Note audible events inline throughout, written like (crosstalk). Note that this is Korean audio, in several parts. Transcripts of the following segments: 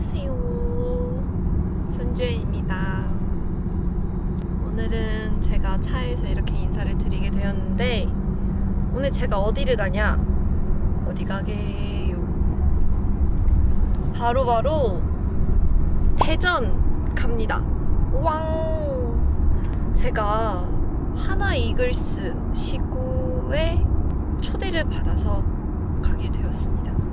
안녕하세요. 손주혜입니다. 오늘은 제가 차에서 이렇게 인사를 드리게 되었는데 오늘 제가 어디를 가냐? 어디 가게요? 바로 바로 대전 갑니다. 왕! 제가 하나 이글스 시구에 초대를 받아서 가게 되었습니다.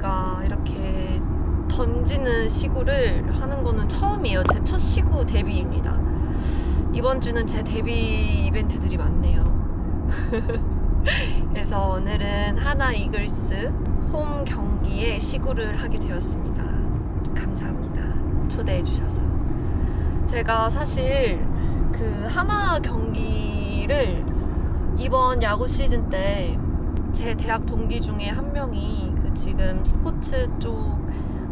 또 제가 이렇게 던지는 시구를 하는 거는 처음이에요. 제 첫 시구 데뷔입니다. 이번 주는 제 데뷔 이벤트들이 많네요. (laughs) 그래서 오늘은 하나 이글스 홈 경기에 시구를 하게 되었습니다. 감사합니다. 초대해 주셔서. 제가 사실 그 하나 경기를 이번 야구 시즌 때 제 대학 동기 중에 한 명이 그 지금 스포츠 쪽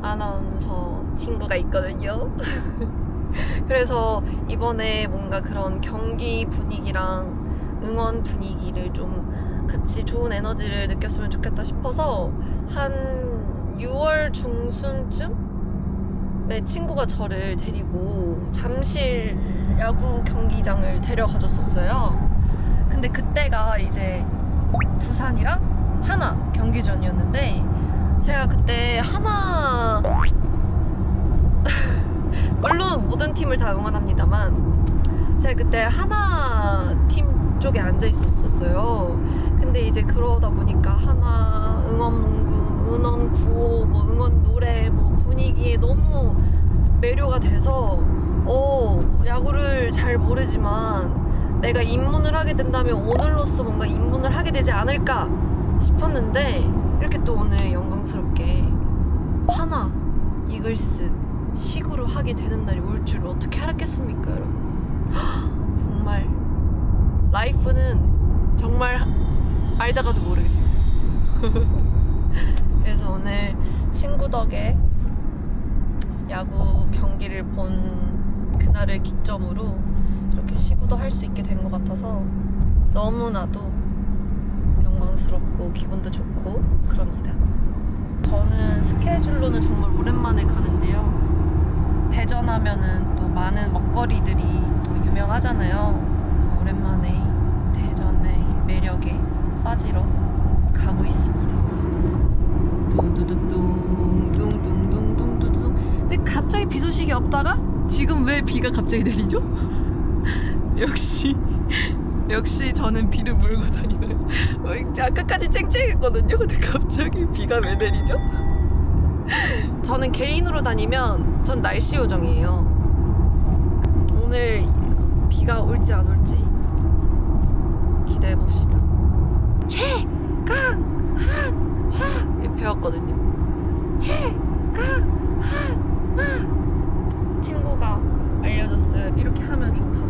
아나운서 친구가 있거든요. (laughs) 그래서 이번에 뭔가 그런 경기 분위기랑 응원 분위기를 좀 같이 좋은 에너지를 느꼈으면 좋겠다 싶어서 한 6월 중순쯤 내 친구가 저를 데리고 잠실 야구 경기장을 데려가 줬었어요. 근데 그때가 이제 두산이랑 하나 경기전이었는데 제가 그때 하나 (laughs) 물론 모든 팀을 다 응원합니다만 제가 그때 하나 팀 쪽에 앉아 있었어요. 근데 이제 그러다 보니까 하나 응원 문구, 응원 구호, 뭐 응원 노래, 뭐 분위기에 너무 매료가 돼서 어 야구를 잘 모르지만 내가 입문을 하게 된다면 오늘로써 뭔가 입문을 하게 되지 않을까 싶었는데 이렇게 또 오늘 영광스럽게 하나 이글스 시구로 하게 되는 날이 올 줄 어떻게 알았겠습니까 여러분? 정말 라이프는 정말 알다가도 모르겠어요. (laughs) 그래서 오늘 친구 덕에 야구 경기를 본 그날을 기점으로 이렇게 시구도 할 수 있게 된 것 같아서 너무나도 영광스럽고 기분도 좋고 그럽니다. 저는 스케줄로는 정말 오랜만에 가는데요. 대전 하면은 또 많은 먹거리들이 또 유명하잖아요. 오랜만에 대전의 매력에 빠지러 가고 있습니다. 둥두두둥 둥둥둥둥둥둥 근데 갑자기 비 소식이 없다가 지금 왜 비가 갑자기 내리죠? (laughs) 역시 역시 저는 비를 몰고 다니나요? 어, 아까까지 쨍쨍했거든요. 근데 갑자기 비가 왜 내리죠? 저는 개인으로 다니면 전 날씨 요정이에요. 오늘 비가 올지 안 올지 기대해 봅시다. 최강한화 이 배웠거든요. 최강한화 친구가 알려줬어요. 이렇게 하면 좋다고.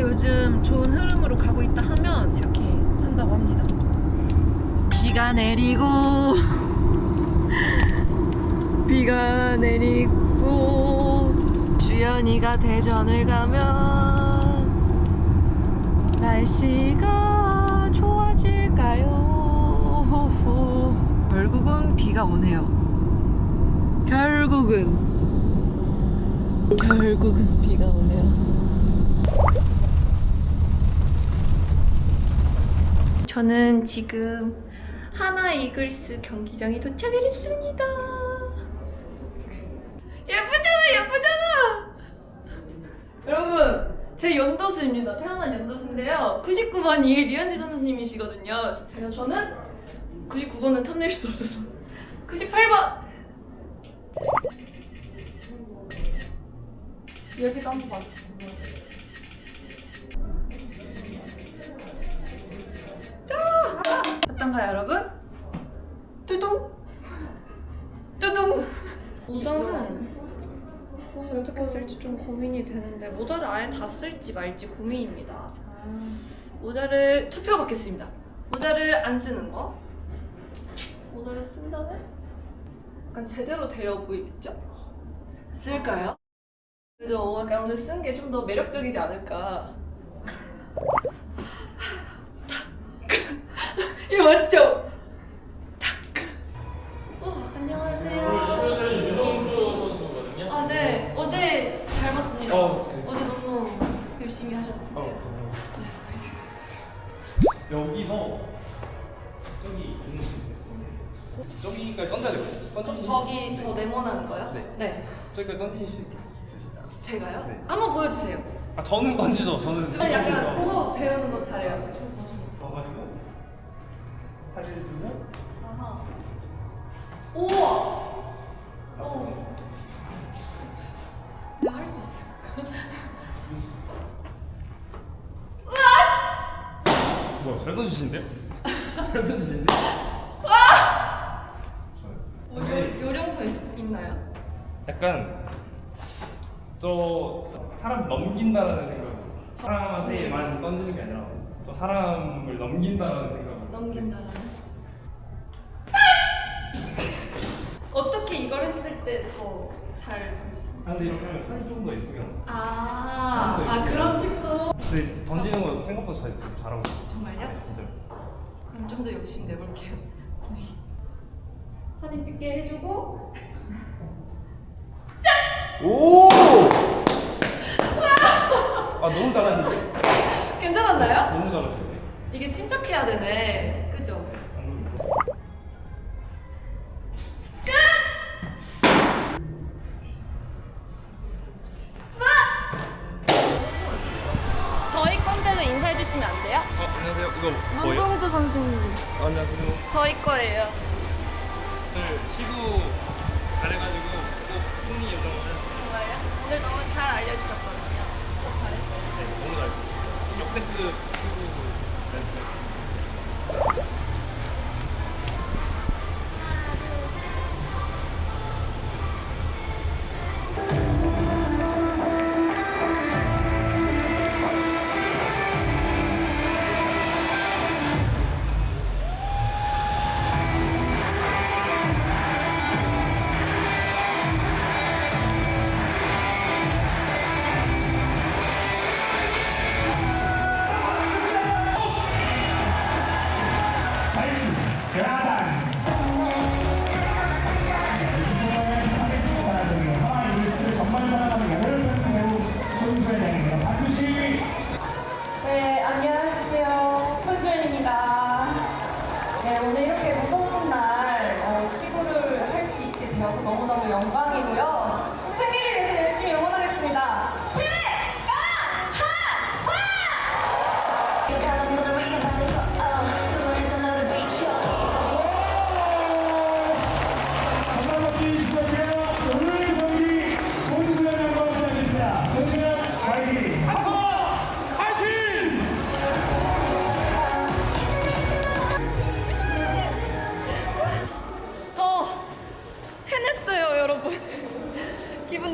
요즘 좋은 흐름으로 가고 있다 하면 이렇게 한다고 합니다. 비가 내리고 (laughs) 비가 내리고 주연이가 대전을 가면 날씨가 좋아질까요? (laughs) 결국은 비가 오네요. 결국은 결국은 비가 오네요. 저는 지금 하나 이글스 경기장에 도착을 했습니다. 예쁘잖아, 예쁘잖아. 여러분, 제 연도수입니다. 태어난 연도수인데요. 99번이 리현지 선수님이시거든요. 제가 저는 99번은 탐낼 수 없어서 (laughs) 98번. 여기도 한번 봐주세요. 어떤가요, 여러분? 뚜둥! 뚜둥! 모자는 어, 어떻게 쓸지 좀 고민이 되는데 모자를 아예 다 쓸지 말지 고민입니다. 모자를 투표 받겠습니다. 모자를 안 쓰는 거. 모자를 쓴다면 약간 제대로 되어 보이겠죠? 쓸까요? 그죠? 약간 오늘 쓴 게 좀 더 매력적이지 않을까. 이 맞죠? 어, 아, 네. 어, 네. 어, 네. 여기서 저기 저기까지 던져야 되고 던져 저기 저 네모난 거요? 네. 네. 저기까지 던지실 수 있으시다. 제가요? 네. 한번 보여주세요. 아 저는 던지죠. 저는 약간 그거 배우는 거 잘해요. 다리를 들고 아하. 우와. 어. 내가 할 수 있을까? 뭐야 (laughs) 잘 던지시는데요? 잘 던지시는데? 뭐 요, 요령도 있, 있나요? 약간 저 사람 넘긴다라는 생각 사람한테만 던지는 게 아니라 또 사람을 넘긴다라는 생각으로 넘긴다라는? 어떻게 이걸 했을 때 더 잘 볼 수? 아 근데 이렇게 하면 사진 좀더 예쁘게 나와 아, 아 그런 팁도 근데 던지는 거 생각보다 잘 지금 잘하고 있어요 정말요? 네, 진짜 그럼 좀 더 욕심 내볼게요. 사진 찍게 해주고 오! 아 너무 잘하시는데? 괜찮았나요? 너무 잘하시는데? 이게 침착해야 되네. 그죠? 저희 건데도 인사해 주시면 안 돼요? 어 안녕하세요 이거 뭐예요? 문동주 선생님. 아, 안녕하세요 저희 거예요. 오늘 시구 잘해가지고 꼭 승리 요정을 하겠습니다 정말요? 오늘 너무 잘 알려주셨거든요. 네 너무 잘했어요 역대급 시구 멘트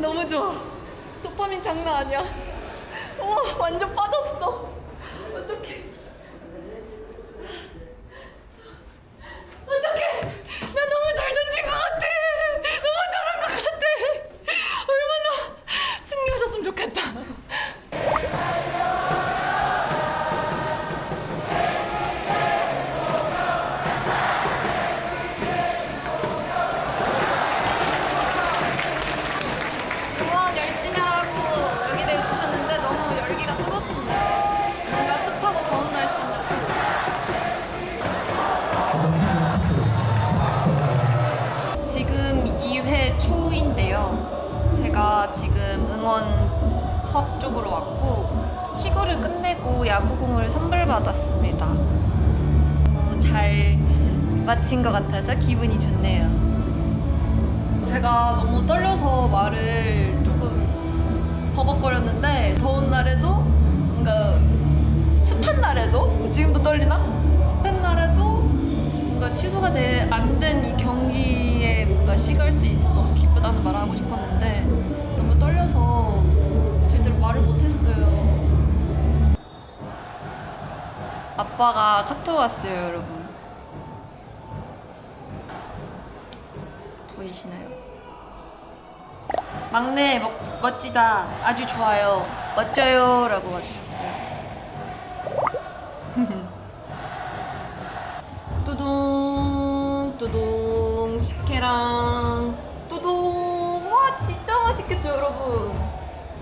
너무 좋아. 도파민 장난 아니야. 우와, 완전 빠졌어. 어떡해. 왔고 시구를 끝내고 야구공을 선물 받았습니다. 너무 잘 마친 것 같아서 기분이 좋네요. 제가 너무 떨려서 말을 조금 버벅거렸는데 더운 날에도 뭔가 습한 날에도 지금도 떨리나? 습한 날에도 뭔가 취소가 안 된 이 경기에 뭔가 식을 수 있어 너무 기쁘다는 말을 하고 싶었는데 너무 떨려서 말을 못했어요. 아빠가 카톡 왔어요, 여러분. 보이시나요? 막내 멋, 멋지다. 아주 좋아요. 멋져요. 라고 와주셨어요. (laughs) 뚜둥 뚜둥 식혜랑 뚜둥 와 진짜 맛있겠죠 여러분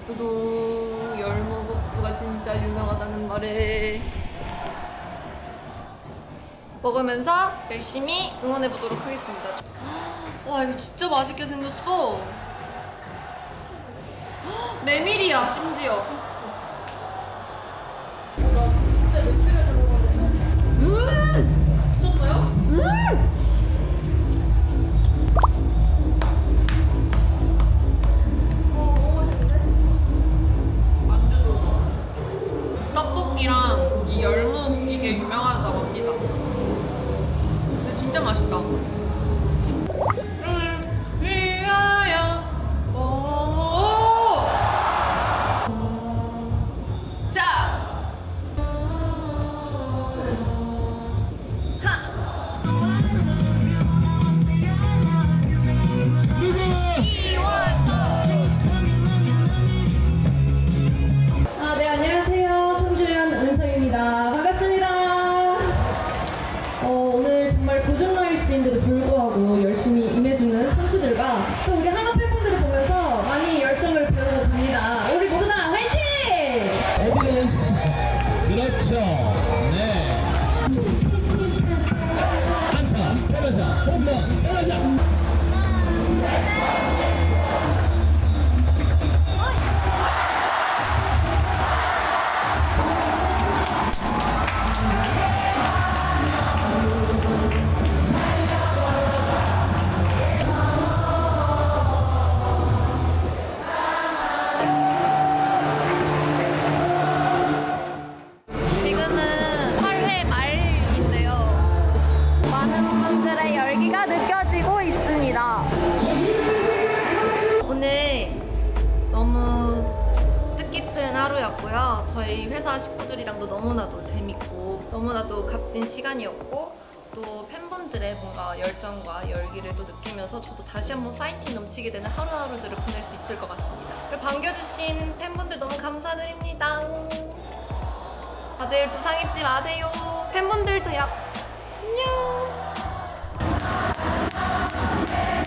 뚜둥 열무국수가 진짜 유명하다는 말에 먹으면서 열심히 응원해 보도록 하겠습니다. (gasps) 와 이거 진짜 맛있게 생겼어. (gasps) 메밀이야 심지어. 진짜 맛있다. 지금은 의 열기가 느껴지고 있습니다. 오늘 너무 뜻깊은 하루였고요. 저희 회사 식구들이랑도 너무나도 재밌고 너무나도 값진 시간이었고 또 팬분들의 뭔가 열정과 열기를 또 느끼면서 저도 다시 한번 파이팅 넘치게 되는 하루하루들을 보낼 수 있을 것 같습니다. 반겨주신 팬분들 너무 감사드립니다. 다들 부상 입지 마세요. 팬분들도요. 안녕. Bye.